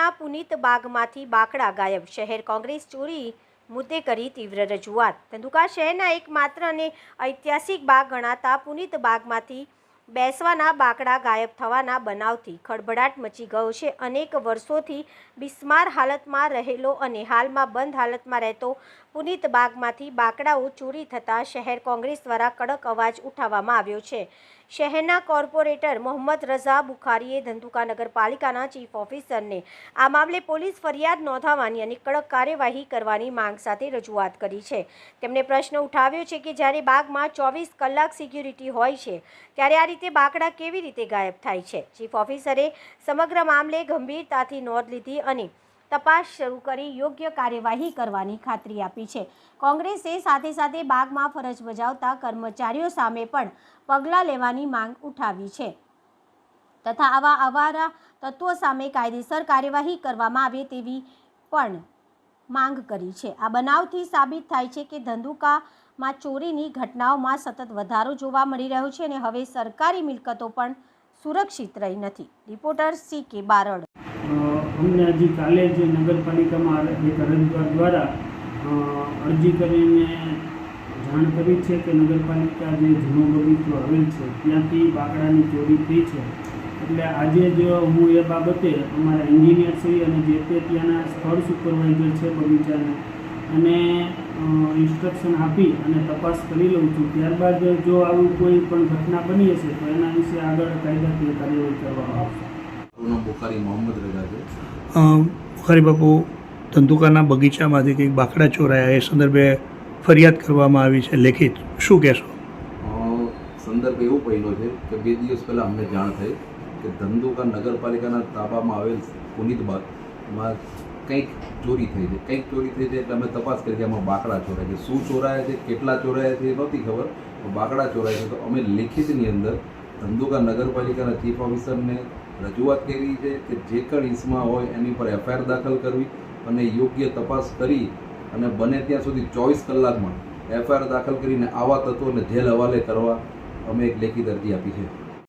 ધંધુકાના પુનિત બાગમાંથી બાકડા ગાયબ. શહેર કોંગ્રેસ ચોરી મુદ્દે કરી તીવ્ર રજૂઆત. ધંધુકા શહેરના એકમાત્ર અને ઐતિહાસિક બાગ ગણાતા પુનિત બાગમાંથી બેસવાના બાકડા ગાયબ થવાના બનાવથી ખળભળાટ મચી ગયો છે. અનેક વર્ષોથી બિસ્માર હાલતમાં રહેલો અને હાલમાં બંધ હાલતમાં રહેતો પુનિત બાગમાંથી બાકડાઓ ચોરી થતાં શહેર કોંગ્રેસ દ્વારા કડક અવાજ ઉઠાવવામાં આવ્યો છે. શહેરના કોર્પોરેટર મોહમ્મદ રઝા બુખારીએ ધંધુકા નગરપાલિકાના ચીફ ઓફિસરને આ મામલે પોલીસ ફરિયાદ નોંધાવવાની અને કડક કાર્યવાહી કરવાની માંગ સાથે રજૂઆત કરી છે. તેમણે પ્રશ્ન ઉઠાવ્યો છે કે જ્યારે બાગમાં ચોવીસ કલાક સિક્યુરિટી હોય છે, ત્યારે આ રીતે બાકડા કેવી રીતે ગાયબ થાય છે? ચીફ ઓફિસરે સમગ્ર મામલે ગંભીરતાથી નોંધ લીધી અને તપાસ શરૂ કરી યોગ્ય કાર્યવાહી કરવાની ખાતરી આપી છે. કોંગ્રેસે સાથે સાથે બાગમાં ફરજ બજાવતા કર્મચારીઓ સામે પણ પગલાં લેવાની માંગ ઉઠાવી છે. તથા આવા અવારા તત્વો સામે કાયદેસર કાર્યવાહી કરવામાં આવે તેવી પણ માંગ કરી છે. આ બનાવથી સાબિત થાય છે કે ધંધુકામાં ચોરીની ઘટનાઓમાં સતત વધારો જોવા મળી રહ્યો છે અને હવે સરકારી મિલકતો પણ સુરક્ષિત રહી નથી. રિપોર્ટર સી કે બારડ અમને હજી કાલે જ નગરપાલિકામાં એક અરજદાર દ્વારા અરજી કરીને જાણ કરી છે કે નગરપાલિકા જે જૂનો બગીચો આવેલ છે, ત્યાંથી બાકડાની ચોરી થઈ છે. એટલે આજે જ હું એ બાબતે અમારા એન્જિનિયર શ્રી અને જે તે ત્યાંના સ્થળ સુપરવાઇઝર છે બગીચાને અને ઇન્સ્ટ્રક્શન આપી અને તપાસ કરી લઉં છું. ત્યારબાદ જો આવું કોઈ પણ ઘટના બની હશે, તો એના વિશે આગળ કાયદાકીય કાર્યવાહી કરવામાં આવશે. બુખારી મોહમ્મદ બુખારી બાપુ ધંધુકાના બગીચામાંથી કંઈક બાકડા ચોરાયા એ સંદર્ભે ફરિયાદ કરવામાં આવી છે લેખિત. શું કહેશો? સંદર્ભ એવો પહેલો છે કે બે દિવસ પહેલાં અમને જાણ થઈ કે ધંધુકા નગરપાલિકાના તાબામાં આવેલ પુનિત બાગમાં કંઈક ચોરી થઈ છે. કંઈક ચોરી થઈ છે એટલે અમે તપાસ કરી કે એમાં બાકડા ચોરાય છે. શું ચોરાયા છે? કેટલા ચોરાયા છે એ નહોતી ખબર બાકડા ચોરાયા છે. તો અમે લેખિતની અંદર ધંધુકા નગરપાલિકાના ચીફ ઓફિસરને રજૂઆત કરી છે કે જે કણ ઇસમાં હોય એની પર એફઆઈઆર દાખલ કરવી અને યોગ્ય તપાસ કરી અને બને ત્યાં સુધી ચોવીસ કલાકમાં એફઆઈઆર દાખલ કરીને આવા તત્વોને જેલ હવાલે કરવા અમે એક લેખિત અરજી આપી છે.